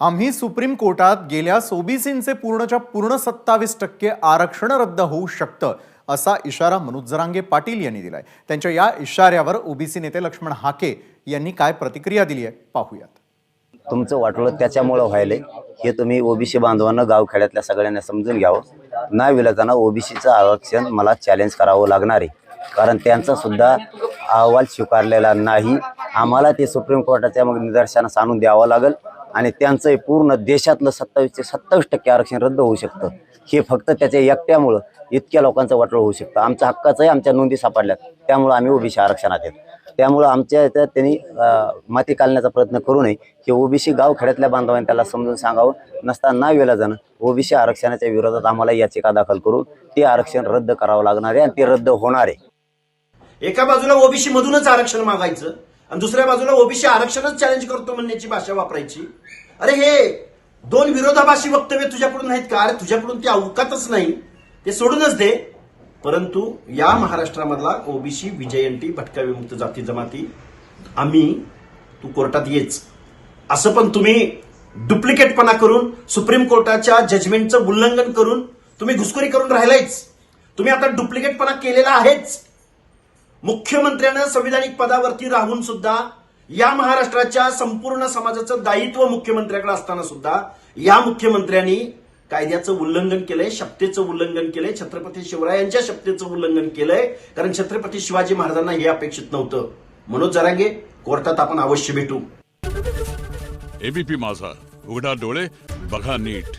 आम्ही सुप्रीम कोर्टात गेल्यास ओबीसींचे पूर्णच्या पूर्ण सत्तावीस टक्के आरक्षण रद्द होऊ शकतं असा इशारा मनोज जरांगे पाटील यांनी दिलाय. त्यांच्या या इशाऱ्यावर ओबीसी नेते लक्ष्मण हाके यांनी काय प्रतिक्रिया दिली आहे पाहूयात. तुमचं वाटलं त्याच्यामुळं व्हायलंय. हे तुम्ही ओबीसी बांधवांना गावखेड्यातल्या सगळ्यांना समजून घ्यावं हो. नाही विलताना ओबीसीचं आरक्षण मला चॅलेंज करावं लागणार आहे. कारण त्यांचा सुद्धा अहवाल स्वीकारलेला नाही. आम्हाला ते सुप्रीम कोर्टाच्या मग निदर्शनास आणून द्यावं लागेल. आणि त्यांचंही पूर्ण देशातलं सत्तावीस ते सत्तावीस टक्के आरक्षण रद्द होऊ शकतं. हे फक्त त्याच्या एकट्यामुळं इतक्या लोकांचं वाटलं होऊ शकतं. आमच्या हक्काचंही आमच्या नोंदी सापडल्यात. त्यामुळं आम्ही ओबीसी आरक्षणात आहेत. त्यामुळं आमच्या याच्यात त्यांनी माती काढण्याचा प्रयत्न करू नये. की ओबीसी गाव खेड्यातल्या बांधवांनी त्याला समजून सांगावं. नसता ना वेला जाणं. ओबीसी आरक्षणाच्या विरोधात आम्हाला याचिका दाखल करून ते आरक्षण रद्द करावं लागणार आहे आणि ते रद्द होणार आहे. एका बाजूला ओबीसी मधूनच आरक्षण मागायचं आणि दुसऱ्या बाजूला ओबीसी आरक्षणच चॅलेंज करतो म्हणण्याची भाषा वापरायची. अरे हे दोन विरोधाभाषी वक्तव्य तुझ्याकडून नाहीत का? अरे तुझ्याकडून ते अवकातच नाही. ते सोडूनच दे. परंतु या महाराष्ट्रामधला ओबीसी विजयंती भटका विमुक्त जाती जमाती आम्ही तू कोर्टात येच. असं पण तुम्ही डुप्लिकेटपणा करून सुप्रीम कोर्टाच्या जजमेंटचं उल्लंघन करून तुम्ही घुसखोरी करून राहिलायच. तुम्ही आता डुप्लिकेटपणा केलेला आहेच. मुख्यमंत्र्यानं संविधानिक पदावरती राहून सुद्धा या महाराष्ट्राच्या संपूर्ण समाजाचं दायित्व मुख्यमंत्र्याकडे असताना सुद्धा या मुख्यमंत्र्यांनी कायद्याचं उल्लंघन केलंय शपथेचं उल्लंघन केलंय छत्रपती शिवरायांच्या शपथेचं उल्लंघन केलंय कारण छत्रपती शिवाजी महाराजांना हे अपेक्षित नव्हतं. मनोज जरांगे कोर्टात आपण अवश्य भेटू. एबीपी माझा उघडा डोळे बघा नीट.